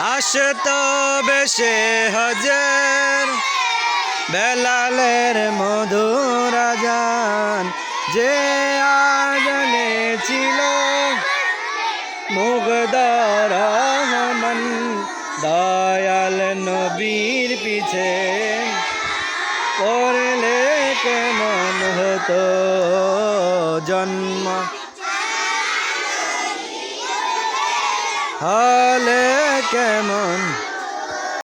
আসত বেশে হজের, বেলালের মধুর জান যে আজনে ছিল মুগদার রহমান দয়াল নবীর পিছে। পড়লে কেমন হতো জন্ম? হলে কেমন